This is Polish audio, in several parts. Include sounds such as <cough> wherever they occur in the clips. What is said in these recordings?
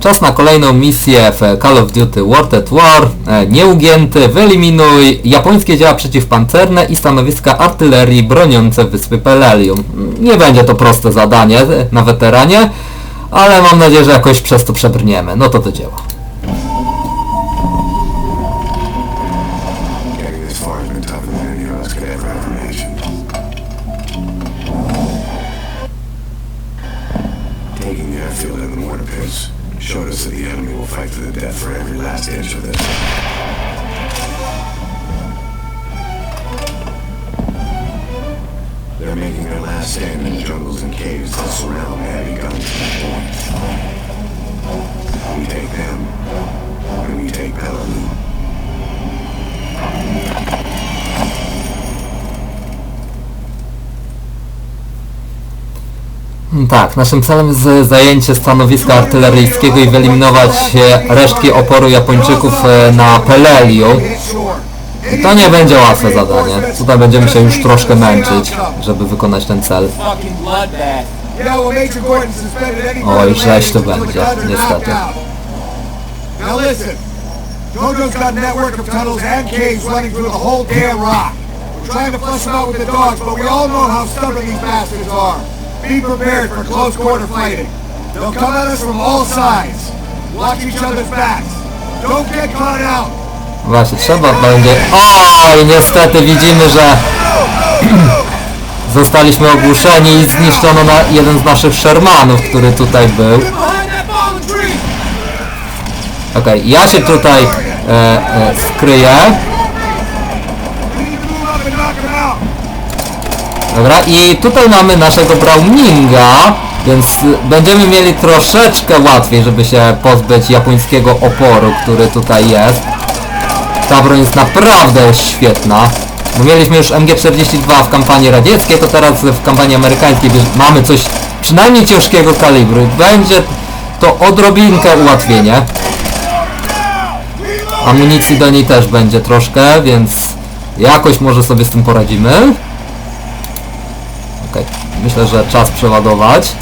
Czas na kolejną misję w Call of Duty World at War. E, Nieugięty, wyeliminuj japońskie działa przeciwpancerne i stanowiska artylerii broniące wyspy Pelelium. Nie będzie to proste zadanie e, na weteranie, ale mam nadzieję, że jakoś przez to przebrniemy. No to do dzieła. Heavy guns. We take them, and we take. Tak, naszym celem jest zajęcie stanowiska artyleryjskiego i wyeliminować e, resztki oporu Japończyków e, na Peleliu. I to nie będzie łatwe zadanie. Tutaj będziemy się już troszkę męczyć, żeby wykonać ten cel. Fucking bloodbath. You know, well, Major Gordon suspended any Oj, further żeś to będzie, the guns are niestety. Now listen, Jojo's got a network of tunnels and caves running through the whole damn rock. We're trying to flush them out with the dogs, but we all know how stubborn these bastards are. Be prepared for close quarter fighting. They'll come at us from all sides. Watch each other's backs. Don't get caught out. Właśnie, trzeba będzie... Oj, niestety widzimy, że zostaliśmy ogłuszeni i zniszczono na jeden z naszych Shermanów, który tutaj był. Okej, ja się tutaj e, e, skryję. Dobra, i tutaj mamy naszego Browninga, więc będziemy mieli troszeczkę łatwiej, żeby się pozbyć japońskiego oporu, który tutaj jest. Ta broń jest naprawdę świetna. Bo mieliśmy już MG42 w kampanii radzieckiej, to teraz w kampanii amerykańskiej mamy coś przynajmniej ciężkiego kalibru. Będzie to odrobinkę ułatwienie. Amunicji do niej też będzie troszkę, więc jakoś może sobie z tym poradzimy. Okej, myślę, że czas przeładować.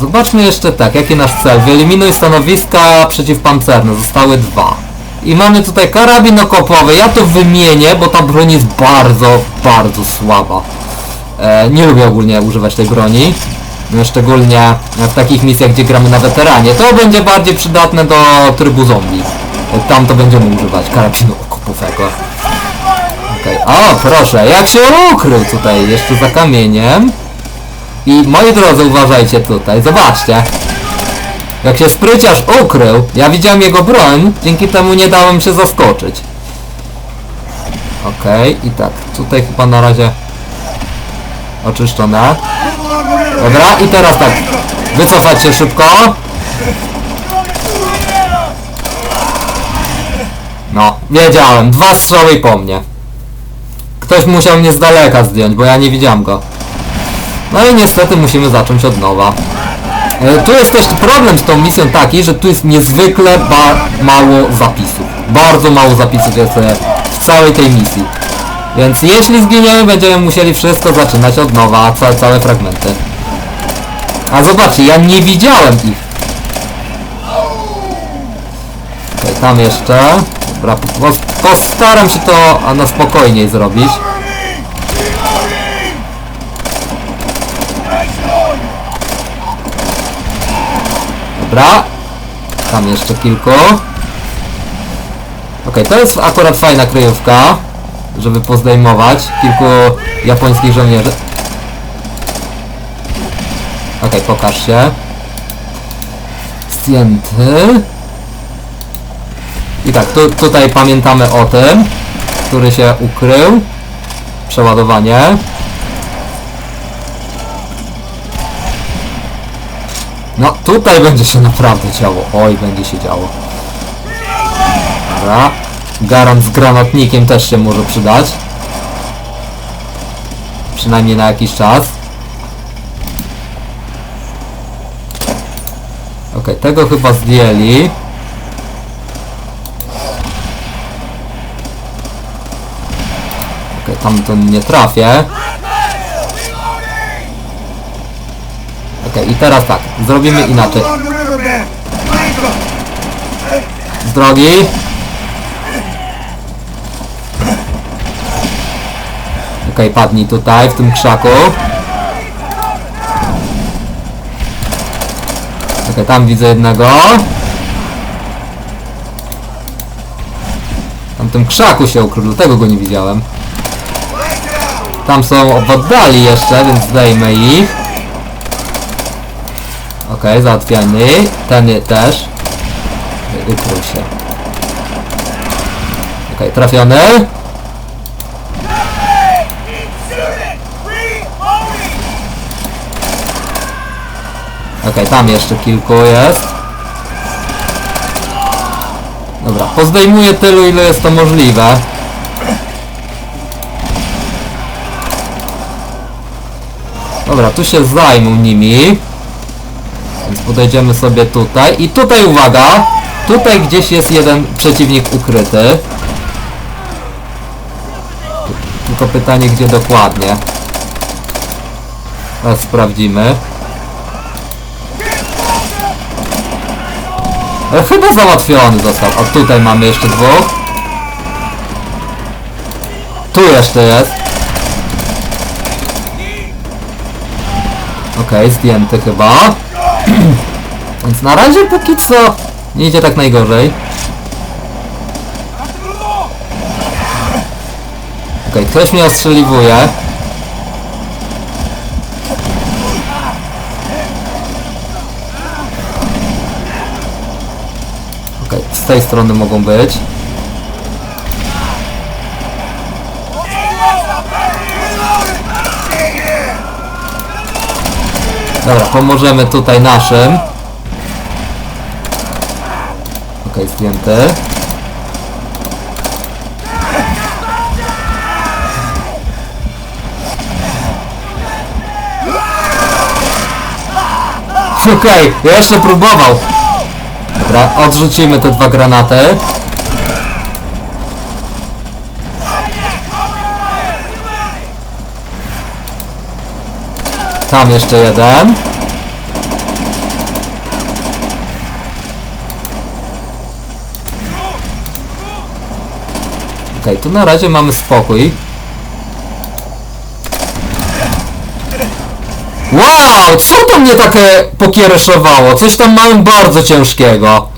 Zobaczmy jeszcze tak, jaki nasz cel. Wyeliminuj stanowiska przeciwpancerne. Zostały dwa. I mamy tutaj karabin okopowy. Ja to wymienię, bo ta broń jest bardzo, bardzo słaba. E, nie lubię ogólnie używać tej broni. No, Szczególnie w takich misjach, gdzie gramy na weteranie. To będzie bardziej przydatne do trybu zombie. E, Tam to będziemy używać karabinu okopowego. Okej, o proszę, jak się ukrył tutaj jeszcze za kamieniem. I moi drodzy, uważajcie tutaj, zobaczcie. Jak się spryciarz ukrył, ja widziałem jego broń, dzięki temu nie dałem się zaskoczyć. Okej, i tak, tutaj chyba na razie oczyszczone. Dobra, i teraz tak, wycofać się szybko. No, wiedziałem, dwa strzały po mnie. Ktoś musiał mnie z daleka zdjąć, bo ja nie widziałem go. No i niestety musimy zacząć od nowa. E, tu jest też problem z tą misją taki, że tu jest niezwykle mało zapisów. Bardzo mało zapisów jest e, w całej tej misji. Więc jeśli zginiemy, będziemy musieli wszystko zaczynać od nowa, ca całe fragmenty. A zobaczcie, ja nie widziałem ich. Okej, tam jeszcze. Dobra, po- postaram się to na spokojniej zrobić. Dobra. Tam jeszcze kilku. Okej, to jest akurat fajna kryjówka, żeby pozdejmować kilku japońskich żołnierzy. Okej, pokaż się. Zdjęty. I tak, tu, tutaj pamiętamy o tym, który się ukrył. Przeładowanie. No, tutaj będzie się naprawdę działo. Oj, będzie się działo. Dobra. Garant z granatnikiem też się może przydać. Przynajmniej na jakiś czas. Okej, tego chyba zdjęli. Okej, tam to nie trafię. Okej, i teraz tak, zrobimy inaczej. Z drogi. Okej, padnij tutaj, w tym krzaku. Okej, tam widzę jednego. Tam w tym krzaku się ukrył, dlatego go nie widziałem. Tam są w oddali jeszcze, więc zdejmę ich. Okej, załatwiany. Ten je- też. Ukrył się. Okej, trafiony. Okej, tam jeszcze kilku jest. Dobra, pozdejmuję tylu, ile jest to możliwe. Dobra, tu się zajmą nimi. Więc podejdziemy sobie tutaj. I tutaj uwaga! Tutaj gdzieś jest jeden przeciwnik ukryty. Tylko pytanie, gdzie dokładnie. Teraz sprawdzimy. Ale chyba załatwiony został. A tutaj mamy jeszcze dwóch. Tu jeszcze jest. Okej, zdjęty chyba. Więc na razie póki co nie idzie tak najgorzej. Okej, ktoś mnie ostrzeliwuje. Okej, z tej strony mogą być. Dobra, pomożemy tutaj naszym. Okej, zdjęty. Okej, jeszcze próbował. Dobra, odrzucimy te dwa granaty. Tam jeszcze jeden. Okej, tu na razie mamy spokój. Wow, co to mnie takie pokiereszowało? Coś tam mają bardzo ciężkiego.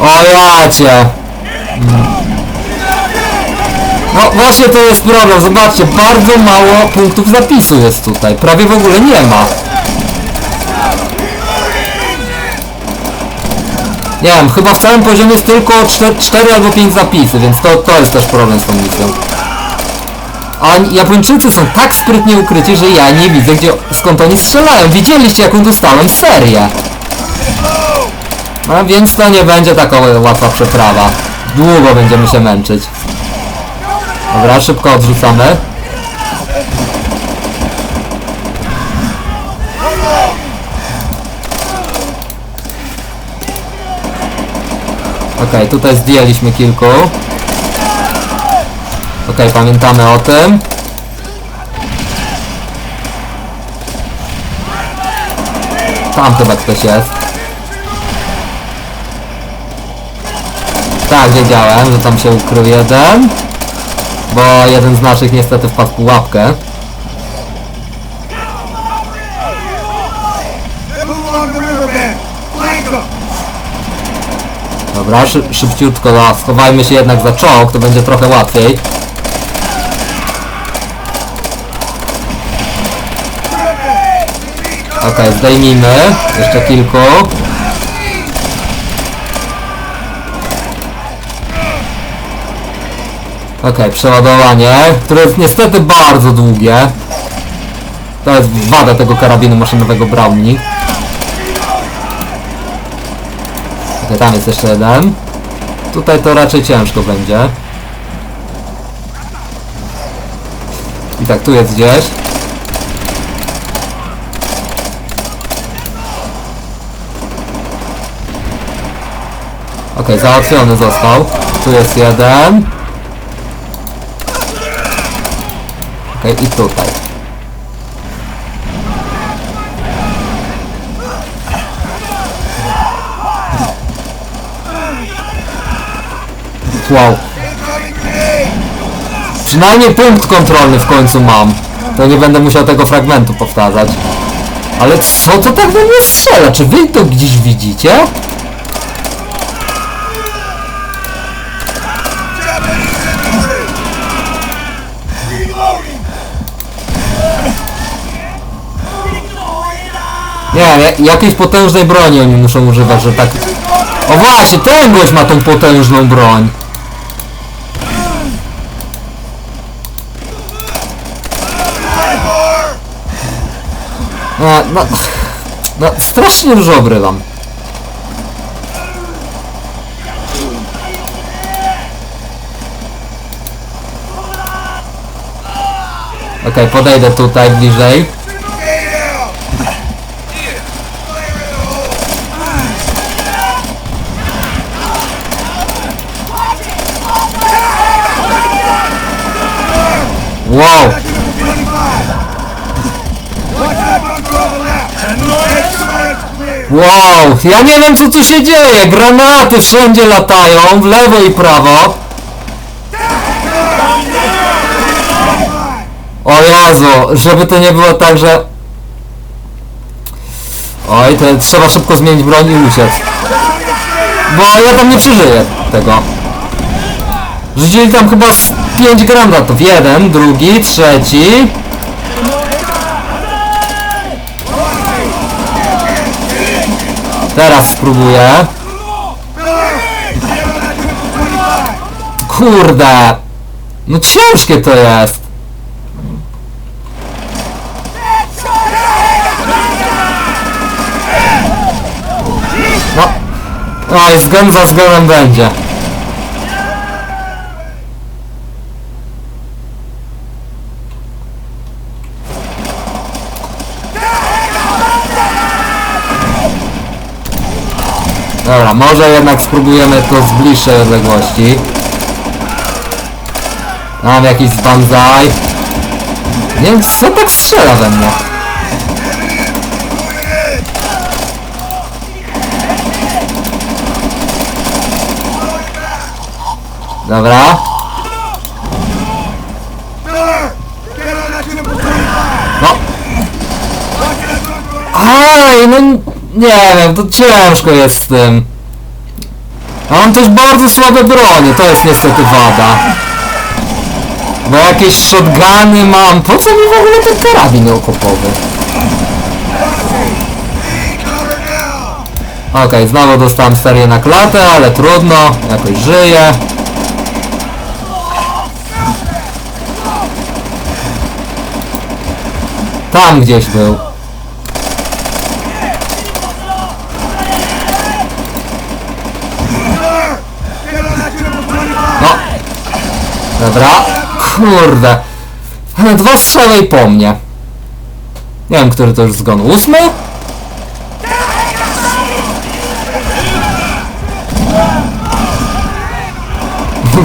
O jacie. No właśnie to jest problem, zobaczcie, bardzo mało punktów zapisu jest tutaj, prawie w ogóle nie ma. Nie wiem, chyba w całym poziomie jest tylko 4, albo 5 zapisy, więc to, to jest też problem z tą misją. A Japończycy są tak sprytnie ukryci, że ja nie widzę gdzie, skąd oni strzelają. Widzieliście jaką dostałem serię. No więc to nie będzie taka łatwa przeprawa. Długo będziemy się męczyć. Dobra, szybko odrzucamy. Okej, tutaj zdjęliśmy kilku. Okej, pamiętamy o tym. Tam chyba ktoś jest. Tak, wiedziałem, że tam się ukrył jeden. Bo jeden z naszych niestety wpadł w pułapkę. Dobra, szy szybciutko, no, schowajmy się jednak za czołg, to będzie trochę łatwiej. Okej, zdejmijmy. Jeszcze kilku. Okej, przeładowanie, które jest niestety bardzo długie. To jest wada tego karabinu maszynowego Browning. Okej, tam jest jeszcze jeden. Tutaj to raczej ciężko będzie. I tak, tu jest gdzieś. Okej, załatwiony został. Tu jest jeden. Okej, i tutaj. Wow. Przynajmniej punkt kontrolny w końcu mam. To nie będę musiał tego fragmentu powtarzać. Ale co to tak do mnie strzela? Czy wy to gdzieś widzicie? Nie, nie, jakiejś potężnej broni oni muszą używać, że tak... O właśnie, ten gość ma tą potężną broń. No, no, no strasznie dużo obrywam. Okej, podejdę tutaj bliżej. Wow! Wow! Ja nie wiem co tu się dzieje! Granaty wszędzie latają, w lewo i prawo. O Jezu, żeby to nie było tak, że... Oj, to trzeba szybko zmienić broń i uciec. Bo ja tam nie przeżyję tego. Rzucili tam chyba z 5 granatów. Jeden, drugi, trzeci. Teraz spróbuję. Kurde. No ciężkie to jest. No. Oj, zgon za zgonem będzie. Dobra, może jednak spróbujemy to z bliższej odległości. Mam jakiś banzai. Nie wiem, co tak strzela we mnie. Dobra. No. Aj, no nie wiem, to ciężko jest z tym. A mam też bardzo słabe bronie, to jest niestety wada. Bo jakieś shotguny mam, po co mi w ogóle ten karabin okopowy? Okej, znowu dostałem serię na klatę, ale trudno, jakoś żyję. Tam gdzieś był. Dobra. Kurde. Dwa strzały i po mnie. Nie wiem, który to już zgon. Ósmy? <laughs>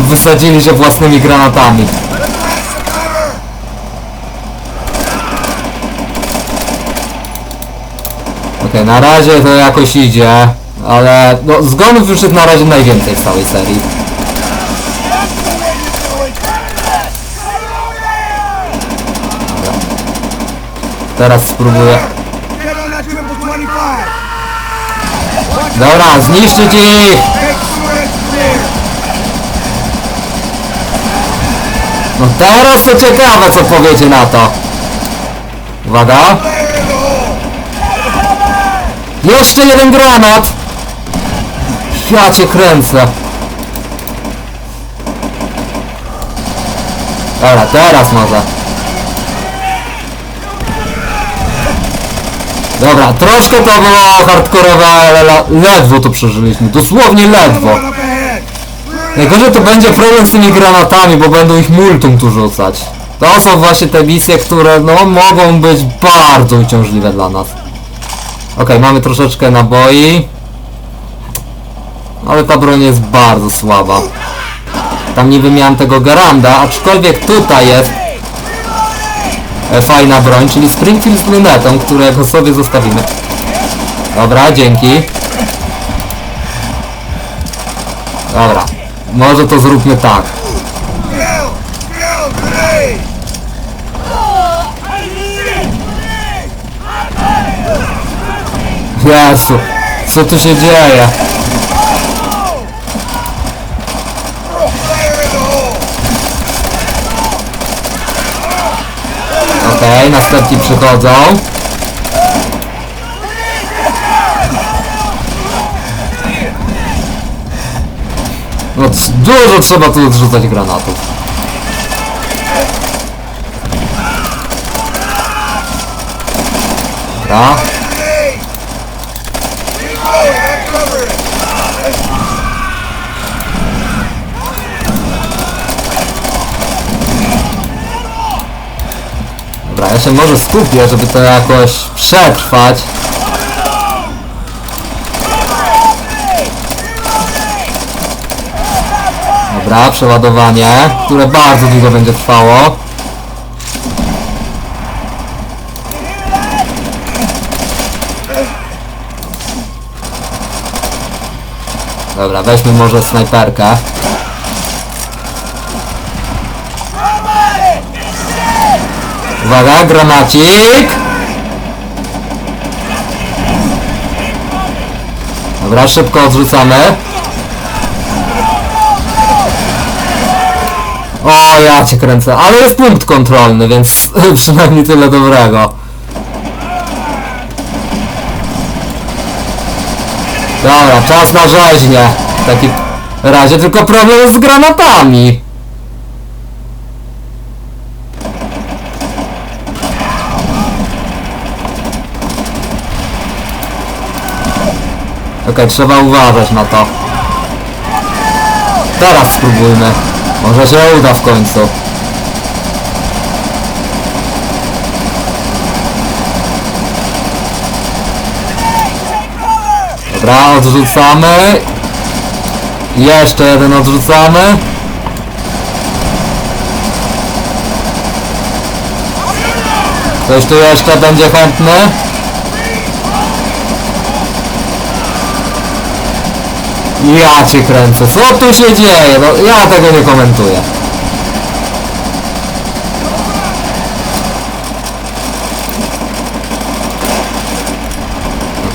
Wysadzili się własnymi granatami. Okej, na razie to jakoś idzie, ale no zgonów już jest na razie najwięcej w całej serii. Teraz spróbuję. Get on that triple 25! Dobra, zniszczyć ich! No teraz to ciekawe co powiecie na to. Uwaga. Jeszcze jeden granat! Ja cię kręcę. Dobra, teraz może. Dobra, troszkę to było hardkorowe, ale ledwo to przeżyliśmy. Dosłownie ledwo. Najgorzej to będzie problem z tymi granatami, bo będą ich multum tu rzucać. To są właśnie te misje, które no mogą być bardzo uciążliwe dla nas. Okej, mamy troszeczkę naboi. Ale ta broń jest bardzo słaba. Tam niby miałem tego Garanda, aczkolwiek tutaj jest fajna broń, czyli Springfield z lunetą, którego sobie zostawimy. Dobra, dzięki. Dobra. Może to zróbmy tak. Jezu, co tu się dzieje? Następni przychodzą. No, dużo trzeba tu odrzucać granatów. Dobra. Ja się może skupię, żeby to jakoś przetrwać. Dobra, przeładowanie, które bardzo długo będzie trwało. Dobra, weźmy może snajperkę. Uwaga, granacik! Dobra, szybko odrzucamy. O, ja cię kręcę, ale jest punkt kontrolny, więc <laughs> przynajmniej tyle dobrego. Dobra, czas na rzeźnię. W takim razie tylko problem z granatami. Okej, trzeba uważać na to. Teraz spróbujmy. Może się uda w końcu. Dobra, odrzucamy. Jeszcze jeden odrzucamy. Ktoś tu jeszcze będzie chętny? Ja cię kręcę, co tu się dzieje? No, ja tego nie komentuję.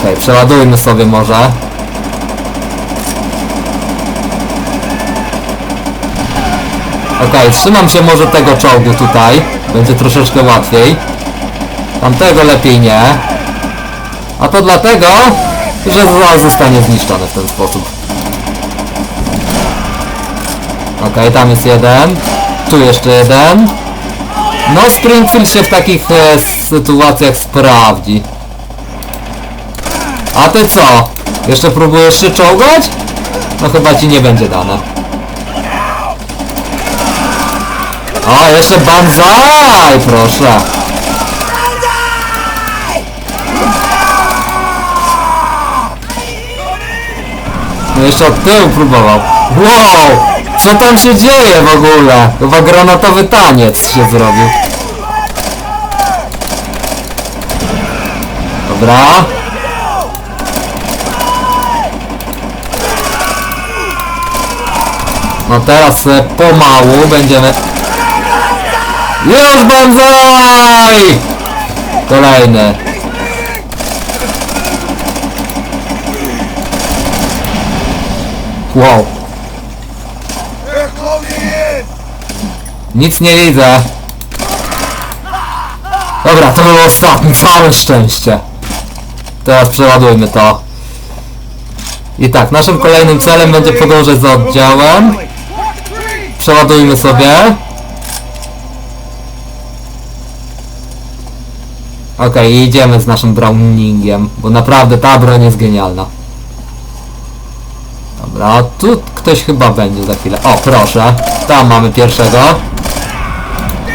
Okej, przeładujmy sobie może. Okej, trzymam się może tego czołgu tutaj. Będzie troszeczkę łatwiej. Tamtego lepiej nie. A to dlatego, że zostanie zniszczony w ten sposób. Okej, tam jest jeden. Tu jeszcze jeden. No, Springfield się w takich e, sytuacjach sprawdzi. A ty co? Jeszcze próbujesz się czołgać? No chyba ci nie będzie dane. O, jeszcze banzai, proszę. No jeszcze od tyłu próbował. Wow! Co tam się dzieje w ogóle? Chyba granatowy taniec się zrobił. Dobra. No teraz pomału będziemy... Już banzai! Kolejny. Wow. Nic nie widzę. Dobra, to było ostatnie, całe szczęście. Teraz przeładujmy to. I tak, naszym kolejnym celem będzie podążać za oddziałem. Przeładujmy sobie. Okej, idziemy z naszym Browningiem, bo naprawdę ta broń jest genialna. Dobra, tu ktoś chyba będzie za chwilę. O, proszę. Tam mamy pierwszego.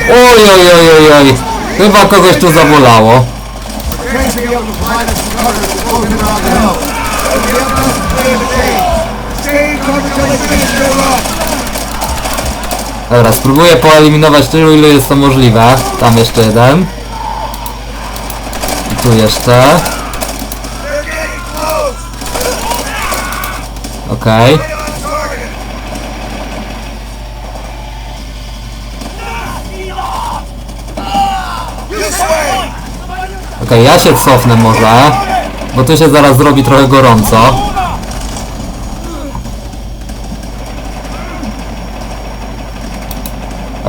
Oj, oj, oj, oj, oj. Chyba kogoś tu zabolało. Dobra, spróbuję poeliminować tylu, ile jest to możliwe. Tam jeszcze jeden. I tu jeszcze. Okej. Stay Okej, ja się cofnę może, bo tu się zaraz zrobi trochę gorąco.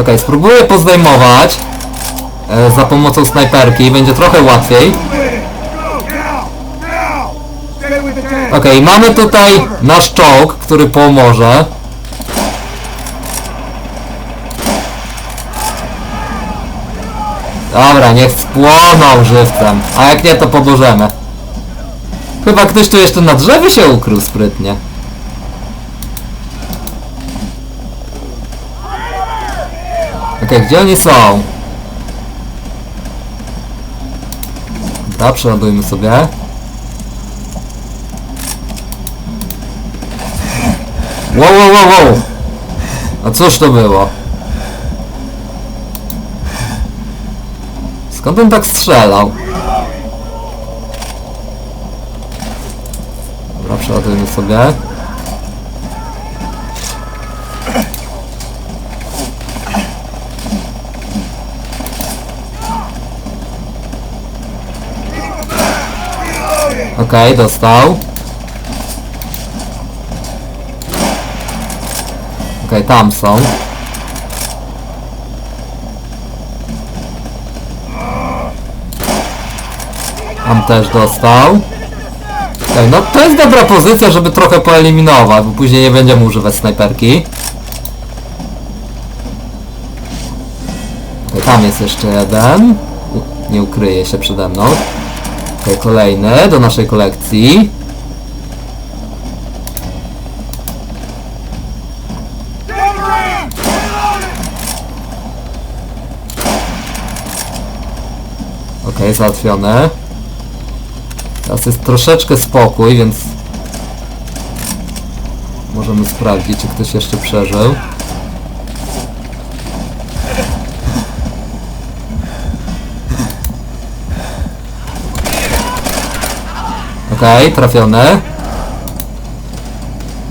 Okej, spróbuję pozdejmować e, za pomocą snajperki, będzie trochę łatwiej. Okej, mamy tutaj nasz czołg, który pomoże. Dobra, niech spłoną żywcem. A jak nie, to podłożemy. Chyba ktoś tu jeszcze na drzewie się ukrył sprytnie. Okej, gdzie oni są? Dobra, przeładujmy sobie. Wow, wow, wow, wow! A cóż to było? Skąd on tak strzelał? Dobra, przeładujmy sobie. Okej, dostał. Okej, tam są. Tam też dostał. Okej, no to jest dobra pozycja, żeby trochę poeliminować, bo później nie będziemy używać snajperki. Tam jest jeszcze jeden. Nie ukryje się przede mną. Okej, kolejny do naszej kolekcji. Okej, załatwione. Jest troszeczkę spokój, więc możemy sprawdzić, czy ktoś jeszcze przeżył. Okej, trafiony.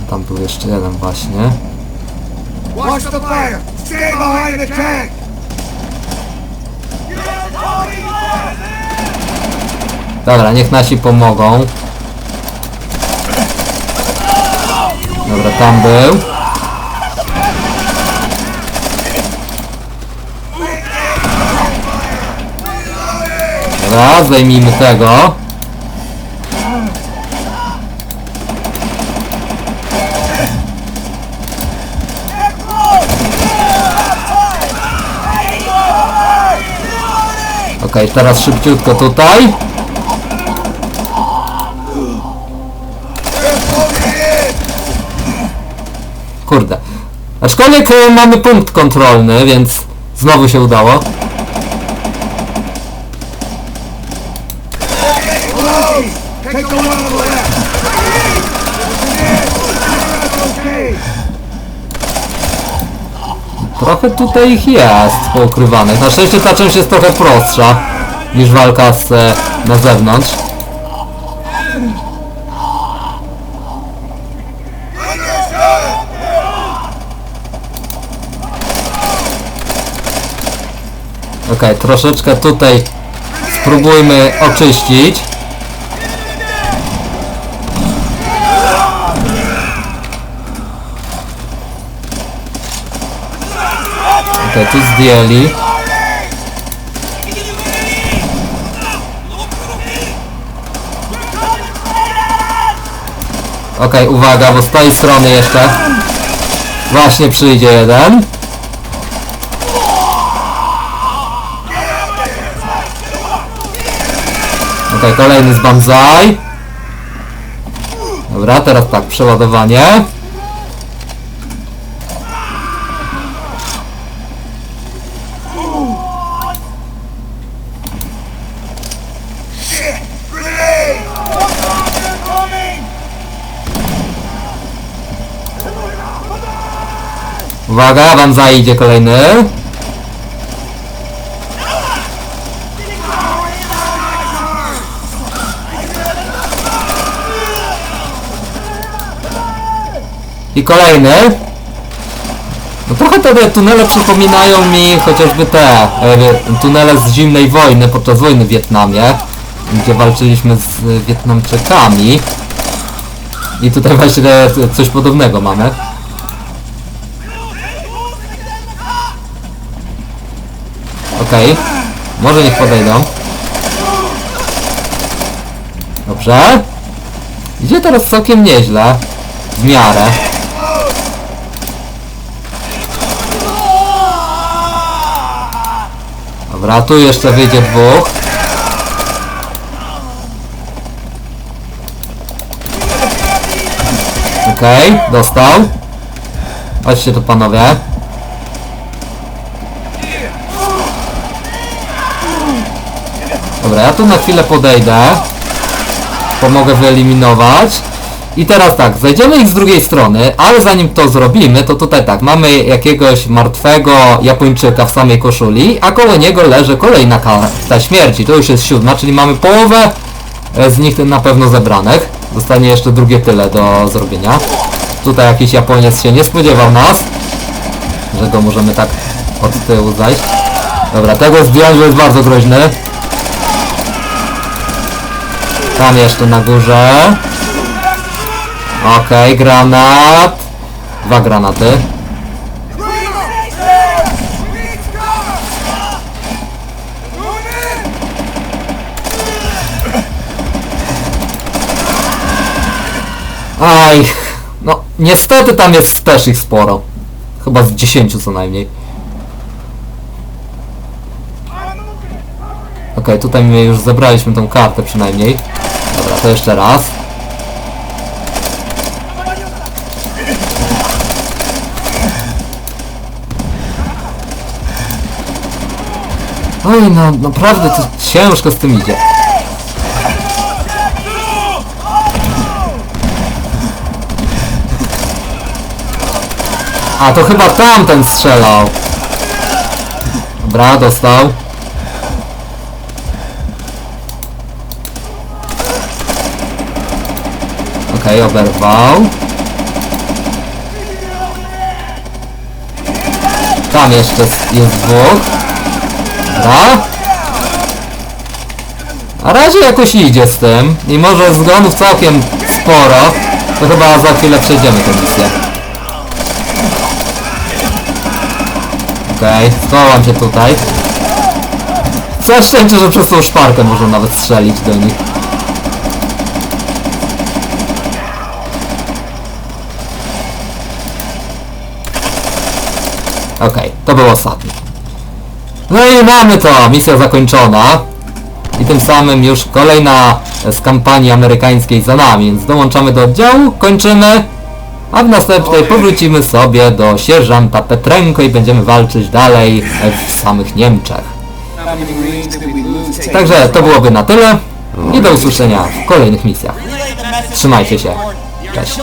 Tam był jeszcze jeden właśnie. Watch the fire! Stay behind the tank! Dobra, niech nasi pomogą. Dobra, tam był. Dobra, zdejmijmy tego. Okej, teraz szybciutko tutaj. Kurde. Aczkolwiek e, mamy punkt kontrolny, więc znowu się udało. Trochę tutaj ich jest poukrywanych. Na szczęście ta część jest trochę prostsza niż walka z, e, na zewnątrz. Okej, troszeczkę tutaj spróbujmy oczyścić. Okej, tu zdjęli. Okej, uwaga, bo z tej strony jeszcze właśnie przyjdzie jeden. Okej, kolejny z Banzai. Dobra, teraz tak, przeładowanie. Uwaga, Banzai idzie kolejny. I kolejny. No trochę te tunele przypominają mi chociażby te e, tunele z zimnej wojny podczas wojny w Wietnamie. gdzie walczyliśmy z Wietnamczykami. I tutaj właśnie coś podobnego mamy. Okej. Może niech podejdą. Dobrze. Idzie teraz całkiem nieźle. W miarę. Dobra, tu jeszcze wyjdzie dwóch. Okej, dostał. Chodźcie tu panowie. Dobra, ja tu na chwilę podejdę. Pomogę wyeliminować. I teraz tak, zajdziemy ich z drugiej strony, ale zanim to zrobimy, to tutaj tak, mamy jakiegoś martwego Japończyka w samej koszuli, a koło niego leży kolejna karta śmierci. To już jest siódma, czyli mamy połowę e, z nich na pewno zebranych. Zostanie jeszcze drugie tyle do zrobienia. Tutaj jakiś Japoniec się nie spodziewał nas, że go możemy tak od tyłu zajść. Dobra, tego zdjąć, jest bardzo groźny. Tam jeszcze na górze. Okej, granat. Dwa granaty. Aj, no niestety tam jest też ich sporo. Chyba z 10 co najmniej. Okej, tutaj my już zebraliśmy tą kartę przynajmniej. Dobra, to jeszcze raz. Oj, no naprawdę to ciężko z tym idzie. A to chyba tamten strzelał. Dobra, dostał. Okej, oberwał. Tam jeszcze jest dwóch. Dobra. Na razie jakoś idzie z tym. I może zgonów całkiem sporo. To chyba za chwilę przejdziemy tę misję. Okej, schowam się tutaj. Co szczęście, że przez tą szparkę można nawet strzelić do nich. Okej, to był ostatni. No i mamy to, misja zakończona. I tym samym już kolejna z kampanii amerykańskiej za nami, więc dołączamy do oddziału, kończymy. A w następnej powrócimy sobie do sierżanta Petrenko i będziemy walczyć dalej w samych Niemczech. Także to byłoby na tyle i do usłyszenia w kolejnych misjach. Trzymajcie się. Cześć.